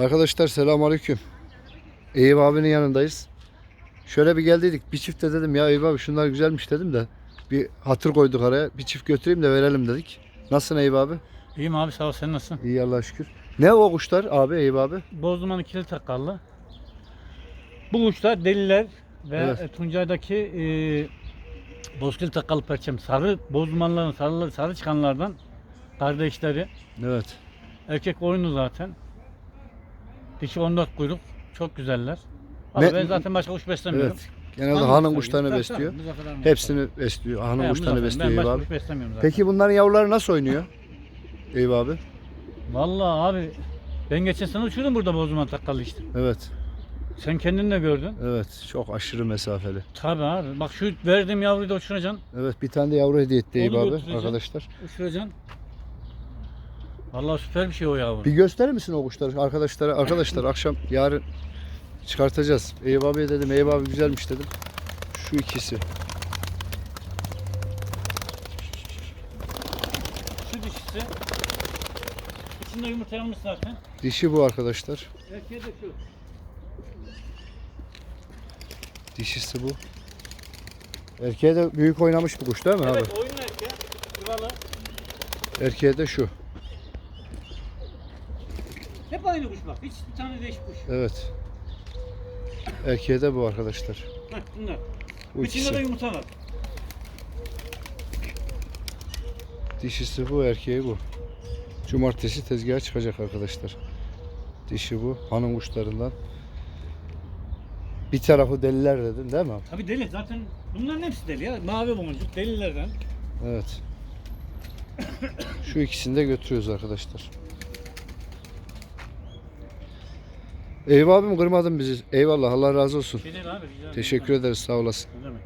Arkadaşlar selamünaleyküm. Eyüp abinin yanındayız. Şöyle bir geldiydik. Bir çift de dedim ya Eyüp abi şunlar güzelmiş dedim de. Bir hatır koyduk araya. Bir çift götüreyim de verelim dedik. Nasılsın Eyüp abi? İyiyim abi sağ ol sen nasılsın? İyi Allah'a şükür. Ne o kuşlar abi Eyüp abi? Bozduman ikili takallı. Bu kuşlar deliler ve Evet. e, Tuncay'daki e, bozkil takallı perçem sarı bozdumanların sarı, sarı çıkanlardan kardeşleri. Evet. Erkek oyunu zaten. Dişi 14 kuyruk. Çok güzeller. Abi Ne- ben zaten başka kuş beslemiyorum. Evet. Genelde Hanım hanım kuşları kuşlarını besliyor. Tabii, tabii, Muzaffer Hanım Hepsini besliyor. Hanım. He, kuşlarını Muzaffer, besliyor Eyüp başka abi. kuş beslemiyorum zaten. Peki bunların yavruları nasıl oynuyor? Eyüp abi. Vallahi abi ben geçen sene uçurdum burada bozduman takallı işte. Evet. Sen kendin de gördün. Evet. Çok aşırı mesafeli. Tabii abi. Bak şu verdiğim yavruyu da uçuracaksın. Evet bir tane de yavru hediye etti Eyüp Onu abi götüreceğim. arkadaşlar. Uçuracaksın. Vallahi süper bir şey o yavru. Bir gösterir misin o kuşları arkadaşlara? Arkadaşlar akşam yarın çıkartacağız. Eyüp abiye dedim Eyüp abi güzelmiş dedim. Şu ikisi. Şu dişisi. İçinde yumurta yanmış zaten. Dişi bu arkadaşlar. Erkeği de şu. Dişisi bu. Erkeğe de büyük oynamış bu kuş değil mi abi? Evet oyun erkeği. Yuvalı. Erkeğe de şu. Hep aynı kuş bak. Hiç bir tane değişik kuş. Evet. Erkeğe de bu arkadaşlar. Heh bunlar. Bu İçinde de ikisi. yumurta var. Dişisi bu, erkeği bu. Cumartesi tezgaha çıkacak arkadaşlar. Dişi bu. Hanım kuşlarından. Bir tarafı deliler dedin değil mi abi? Tabii deli. Zaten bunların hepsi deli ya. Mavi boncuk delilerden. Evet. Şu ikisini de götürüyoruz arkadaşlar. Eyvah abim kırmadın bizi. Eyvallah Allah razı olsun. Şey değil abi. Rica Teşekkür ederiz sağ olasın. Ne demek?